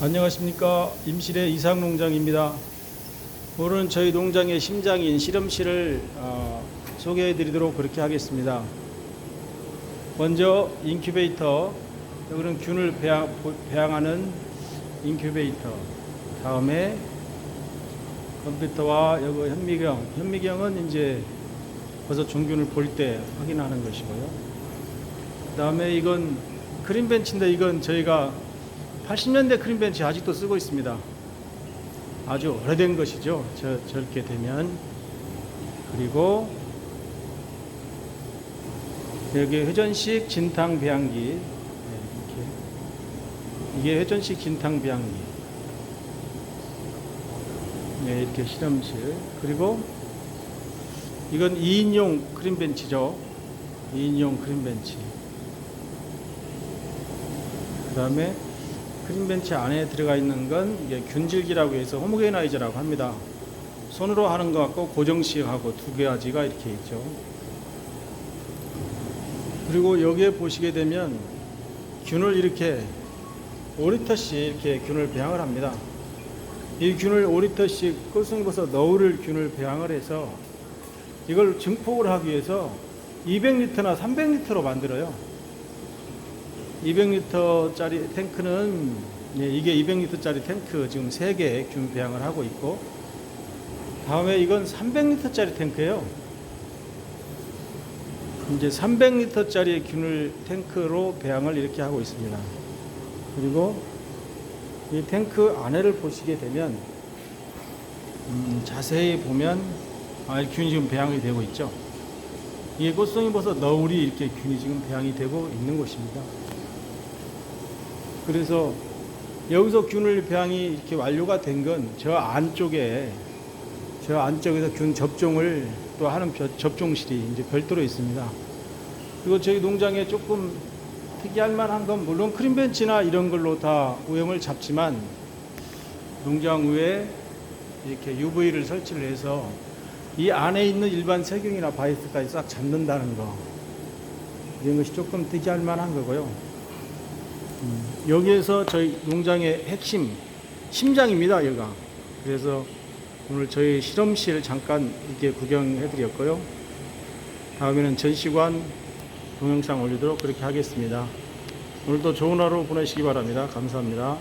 안녕하십니까 임실의 이상농장입니다. 오늘은 저희 농장의 심장인 실험실을 어, 소개해 드리도록 그렇게 하겠습니다. 먼저 인큐베이터 여기는 균을 배양, 배양하는 인큐베이터 다음에 컴퓨터와 여기 현미경 현미경은 이제 벌써 종균을 볼 때 확인하는 것이고요. 그 다음에 이건 크림벤치인데 이건 저희가 80년대 크림벤치 아직도 쓰고 있습니다. 아주 오래된 것이죠. 저, 저렇게 되면. 그리고 여기 회전식 진탕 배양기. 네, 이렇게. 이게 회전식 진탕 배양기. 네, 이렇게 실험실. 그리고 이건 2인용 크림벤치죠. 2인용 크림벤치. 그 다음에 크림벤치 안에 들어가 있는 건 이게 균질기라고 해서 호모게나이저라고 합니다. 손으로 하는 것 같고 고정식하고 두 가지가 이렇게 있죠. 그리고 여기에 보시게 되면 균을 이렇게 5리터씩 이렇게 균을 배양을 합니다. 이 균을 5리터씩 꿀송버섯 너울을 균을 배양을 해서 이걸 증폭을 하기 위해서 200리터나 300리터로 만들어요. 200리터짜리 탱크는 예, 이게 200리터짜리 탱크 지금 3개 균 배양을 하고 있고 다음에 이건 300리터짜리 탱크예요. 이제 300리터짜리 균을 탱크로 배양을 이렇게 하고 있습니다. 그리고 이 탱크 안에를 보시게 되면 음, 자세히 보면 아, 균이 지금 배양이 되고 있죠. 이게 꽃송이 버섯 너울이 이렇게 균이 지금 배양이 되고 있는 곳입니다. 그래서 여기서 균을 배양이 이렇게 완료가 된 건 저 안쪽에 저 안쪽에서 균 접종을 또 하는 벼- 접종실이 이제 별도로 있습니다. 그리고 저희 농장에 조금 특이할 만한 건 물론 크림벤치나 이런 걸로 다 오염을 잡지만 농장 위에 이렇게 UV를 설치를 해서 이 안에 있는 일반 세균이나 바이러스까지 싹 잡는다는 거 이런 것이 조금 특이할 만한 거고요. 음, 여기에서 저희 농장의 핵심 심장입니다 여기가. 그래서 오늘 저희 실험실 잠깐 이렇게 구경해 드렸고요. 다음에는 전시관 동영상 올리도록 그렇게 하겠습니다. 오늘도 좋은 하루 보내시기 바랍니다. 감사합니다